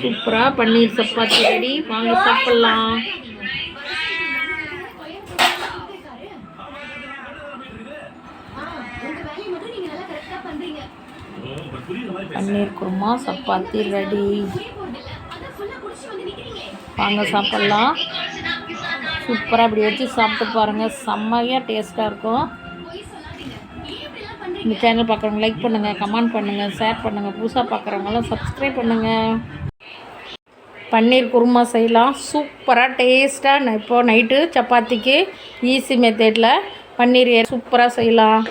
சூப்பராக பன்னீர் சப்பாத்தி ரெடி. வாங்க சாப்பிட்லாம். பன்னீர் குருமா சப்பாத்தி ரெடி. வாங்க சாப்பிட்லாம். சூப்பராக இப்படி வச்சு சாப்பிட்டு பாருங்கள் செம்மையாக டேஸ்ட்டாக இருக்கும். இந்த சேனல் பார்க்குறவங்க லைக் பண்ணுங்கள் கமெண்ட் பண்ணுங்கள் ஷேர் பண்ணுங்கள் புதுசாக பார்க்குறவங்களாம் சப்ஸ்கிரைப் பண்ணுங்கள் பன்னீர் குருமா செய்யலாம். சூப்பராக டேஸ்ட்டாக இப்போது நைட்டு சப்பாத்திக்கு ஈஸி மெத்தேடில் பன்னீர் சூப்பராக செய்யலாம்.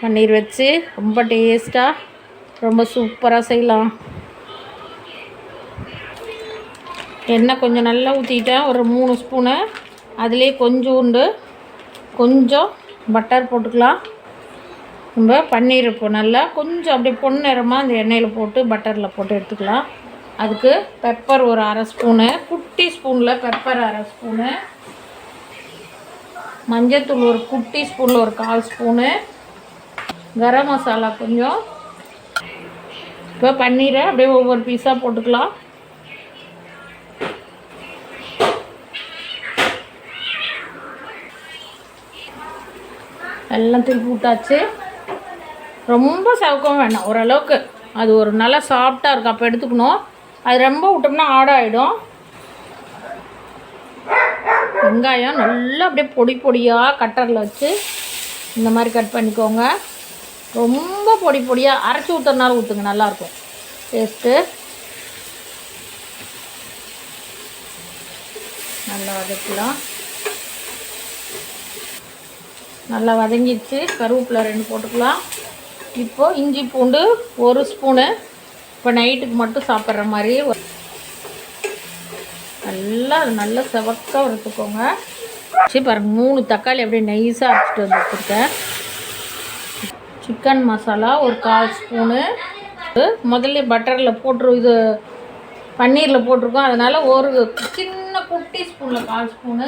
பன்னீர் வச்சு ரொம்ப டேஸ்ட்டாக ரொம்ப சூப்பராக செய்யலாம். எண்ணெய் கொஞ்சம் நல்லா ஊற்றிட்டேன் ஒரு மூணு ஸ்பூனு அதிலே கொஞ்சோண்டு கொஞ்சம் பட்டர் போட்டுக்கலாம். நம்ம பன்னீர் இப்போ நல்லா கொஞ்சம் அப்படியே பொன்னிறமாக அந்த எண்ணெயில் போட்டு பட்டரில் போட்டு எடுத்துக்கலாம். அதுக்கு பெப்பர் ஒரு அரை ஸ்பூனு குட்டி ஸ்பூனில் பெப்பர் அரை ஸ்பூனு மஞ்சத்தூள் ஒரு குட்டி ஸ்பூனில் ஒரு கால் ஸ்பூனு கரம் மசாலா கொஞ்சம். இப்போ பன்னீரை அப்படியே ஒவ்வொரு பீஸாக போட்டுக்கலாம். எல்லாம் திருப்பி விட்டாச்சு ரொம்ப சவுக்கவும் வேண்டாம் ஓரளவுக்கு அது ஒரு நல்லா சாஃப்டாக இருக்கும் அப்போ எடுத்துக்கணும். அது ரொம்ப விட்டோம்னா ஆடாயிடும். வெங்காயம் நல்லா அப்படியே பொடி பொடியாக கட்டரில் வச்சு இந்த மாதிரி கட் பண்ணிக்கோங்க. ரொம்ப பொடி பொடியாக அரைச்சி ஊற்றுறனால ஊற்றுங்க நல்லாயிருக்கும். டேஸ்ட்டு நல்லா வதக்கலாம். நல்லா வதங்கிடுச்சு. கருவேப்பிலை ரெண்டு போட்டுக்கலாம். இப்போது இஞ்சி பூண்டு ஒரு ஸ்பூனு. இப்போ நைட்டுக்கு மட்டும் சாப்பிட்ற மாதிரி ஒரு- நல்லா அது நல்லா செவக்க வறுத்துக்கோங்க. சரி பாருங்க மூணு தக்காளி அப்படியே நைஸாக அரைச்சிட்டு வந்து வச்சுருக்கேன். சிக்கன் மசாலா ஒரு கால் ஸ்பூனு. முதல்ல பட்டரில் போட்டுரு இது பன்னீரில் போட்டிருக்கோம். அதனால் ஒரு சின்ன குட்டி ஸ்பூனில் கால் ஸ்பூனு.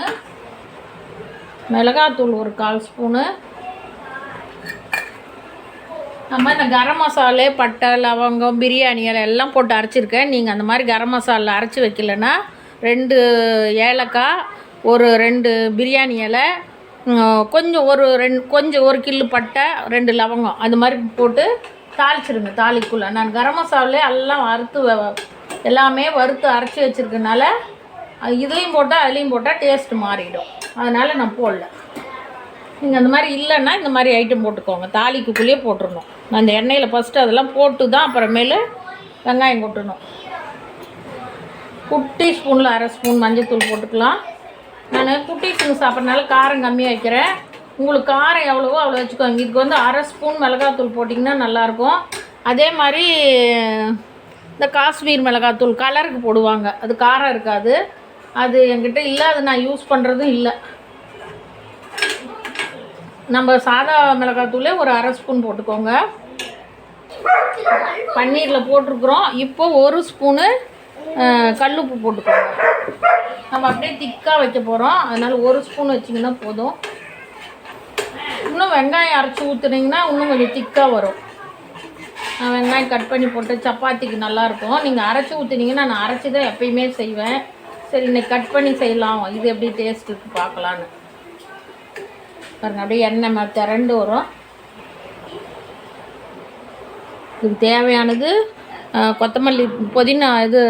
மிளகாத்தூள் ஒரு கால் ஸ்பூனு. நம்ம இந்த கரம் மசாலே பட்டை லவங்கம் பிரியாணி இலை எல்லாம் போட்டு அரைச்சிருக்கேன். நீங்கள் அந்த மாதிரி கரம் மசாலா அரைச்சி வைக்கலன்னா ரெண்டு ஏலக்காய் ஒரு ரெண்டு பிரியாணி இலை கொஞ்சம் ஒரு ரெண்டு கொஞ்சம் ஒரு கில்லு பட்டை ரெண்டு லவங்கம். அது மாதிரி போட்டு தாளிச்சிருங்க தாளிக்குள்ளே. நான் கரம் மசாலே எல்லாம் வறுத்து வ- எல்லாமே வறுத்து அரைச்சி வச்சுருக்கனால இதுலேயும் போட்டால் அதுலேயும் போட்டால் டேஸ்ட் மாறிடும். அதனால் நான் போடல. நீங்கள் அந்த மாதிரி இல்லைன்னா இந்த மாதிரி ஐட்டம் போட்டுக்கோங்க. தாளிக்குள்ளேயே போட்டுருணும் அந்த எண்ணெயில் ஃபஸ்ட்டு அதெல்லாம் போட்டு தான் அப்புறமேலு வெங்காயம் கொட்டணும். குட்டி ஸ்பூனில் அரை ஸ்பூன் மஞ்சத்தூள் போட்டுக்கலாம். நான் குட்டி ஸ்பூன் சாப்பிட்றனால காரம் கம்மியாக வைக்கிறேன் உங்களுக்கு காரம் எவ்வளவோ அவ்வளோ வச்சுக்கோங்க. இதுக்கு வந்து அரை ஸ்பூன் மிளகாத்தூள் போட்டிங்கன்னா நல்லாயிருக்கும். அதே மாதிரி இந்த காஷ்மீர் மிளகாத்தூள் கலருக்கு போடுவாங்க. அது காரம் இருக்காது. அது என்கிட்ட இல்லை அது நான் யூஸ் பண்ணுறதும் இல்லை. நம்ம சாதா மிளகாத்தூளே ஒரு அரை ஸ்பூன் போட்டுக்கோங்க. பன்னீரில் போட்டிருக்குறோம். இப்போ ஒரு ஸ்பூனு கல் கல்லுப்பு போட்டுக்கோங்க. நம்ம அப்படியே திக்காக வைக்க போகிறோம் அதனால் ஒரு ஸ்பூன் வச்சிங்கன்னா போதும். இன்னும் வெங்காயம் அரைச்சி ஊற்றுனீங்கன்னா இன்னும் கொஞ்சம் திக்காக வரும். நான் வெங்காயம் கட் பண்ணி போட்டு சப்பாத்திக்கு நல்லாயிருக்கும் நீங்கள் அரைச்சி ஊற்றுனீங்கன்னா நான் அரைச்சி தான் எப்பயுமே செய்வேன். சரி இன்னைக்கு கட் பண்ணி செய்யலாம். இது எப்படி டேஸ்ட் இருக்குது பார்க்கலான்னு பாருங்கள் அப்படியே எண்ணெய் ம- திரண்டு வரும். இதுக்கு தேவையானது கொத்தமல்லி புதினா இது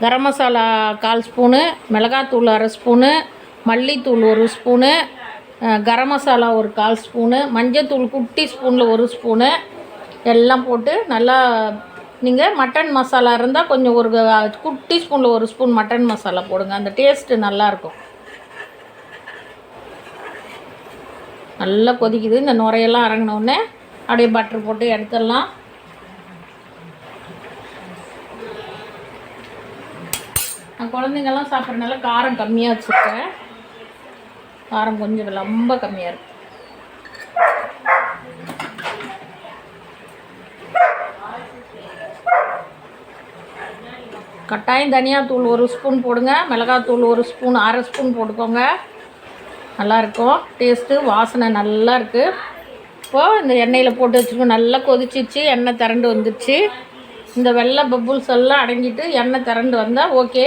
கரம் மசாலா கால் ஸ்பூனு மிளகாத்தூள் அரை ஸ்பூனு மல்லித்தூள் ஒரு ஸ்பூனு கரம் மசாலா ஒரு கால் ஸ்பூனு மஞ்சத்தூள் குட்டி ஸ்பூனில் ஒரு ஸ்பூனு. எல்லாம் போட்டு நல்லா நீங்கள் மட்டன் மசாலா இருந்தால் கொஞ்சம் ஒரு குட்டி ஸ்பூனில் ஒரு ஸ்பூன் மட்டன் மசாலா போடுங்க. அந்த டேஸ்ட்டு நல்லாயிருக்கும் நல்லா கொதிக்குது. இந்த நுரையெல்லாம் இறங்கினோடனே அப்படியே பட்டர் போட்டு எடுத்துடலாம். நான் குழந்தைங்கள்லாம் சாப்பிட்றதுனால காரம் கம்மியாக வச்சுருக்கேன். காரம் கொஞ்சம் ரொம்ப கம்மியாக இருக்கும் கட்டாயம் தனியாத்தூள் ஒரு ஸ்பூன் போடுங்க. மிளகாத்தூள் ஒரு ஸ்பூன் அரை ஸ்பூன் போட்டுக்கோங்க. நல்லாயிருக்கும். டேஸ்ட்டு வாசனை நல்லா இருக்குது இப்போது இந்த எண்ணெயில் போட்டு வச்சுருக்கோம். நல்லா கொதிச்சிச்சு எண்ணெய் திரண்டு வந்துடுச்சு இந்த வெள்ளை பப்புல்ஸ் எல்லாம் அடங்கிட்டு எண்ணெய் திரண்டு வந்தால் ஓகே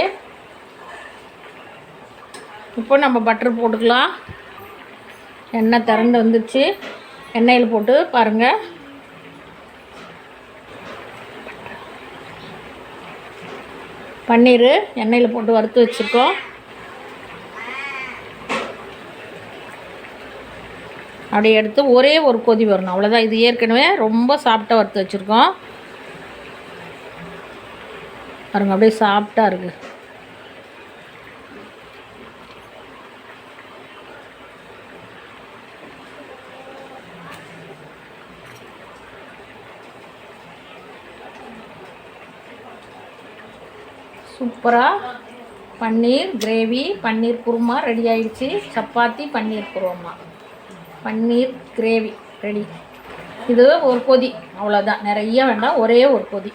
இப்போ நம்ம பட்டர் போட்டுக்கலாம். எண்ணெய் திரண்டு வந்துடுச்சு எண்ணெயில் போட்டு பாருங்கள் பன்னீர் எண்ணெயில் போட்டு வறுத்து வச்சுருக்கோம். அப்படியே எடுத்து ஒரே ஒரு கொதி வரணும். அவ்வளோதான் இது ஏற்கனவே ரொம்ப சாப்பிட்டா வறுத்து வச்சுருக்கோம். பாருங்க அப்படியே சாப்பிட்டா இருக்குது சூப்பராக பன்னீர் கிரேவி பன்னீர் குருமா ரெடி ஆயிடுச்சு. சப்பாத்தி பன்னீர் குருமா. பன்னீர் கிரேவி. ரெடி இது ஒரு கொதி அவ்வளோதான் நிறைய வேண்டாம். ஒரே ஒரு கொதி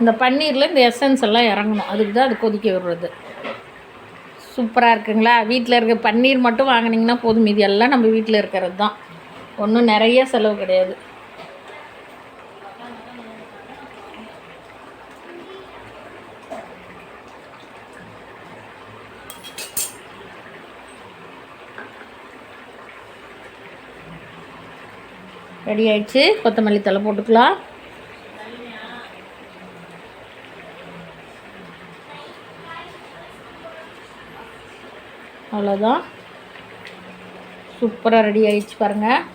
இந்த பன்னீரில் இந்த எசன்ஸ் எல்லாம் இறங்கணும். அதுக்கு தான் அது கொதிக்க விடுறது. சூப்பராக இருக்குங்களா? வீட்டில் இருக்க பன்னீர் மட்டும் வாங்கினீங்கன்னா போதும். மீதி எல்லாம் நம்ம வீட்டில் இருக்கிறது தான். ஒன்றும் நிறைய செலவு கிடையாது. ரெடி ஆயிடுச்சு. கொத்தமல்லி தலை போட்டுக்கலாம். அவ்வளோதான் சூப்பராக ரெடி ஆயிடுச்சு பாருங்கள்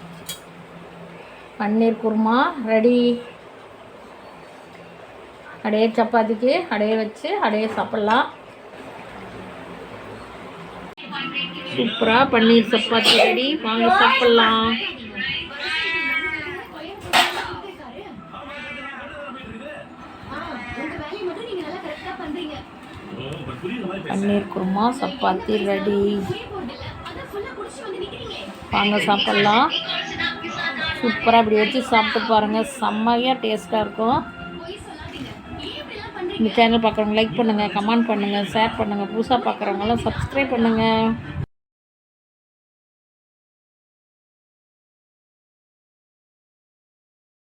பன்னீர் குருமா ரெடி. அப்படியே சப்பாத்திக்கு அப்படியே வச்சு அப்படியே சாப்பிட்லாம். சூப்பராக பன்னீர் சப்பாத்தி ரெடி. வாங்க சாப்பிட்லாம். பன்னீர் குருமா சப்பாத்தி ரெடி வாங்க சாப்பிட்லாம். சூப்பராக இப்படி வச்சு சாப்பிட்டு பாருங்கள் செம்மையாக டேஸ்ட்டாக இருக்கும். இந்த சேனல் பார்க்குறவங்க லைக் பண்ணுங்கள் கமெண்ட் பண்ணுங்கள் ஷேர் பண்ணுங்கள் புதுசாக பார்க்குறவங்களாம் சப்ஸ்கிரைப் பண்ணுங்கள்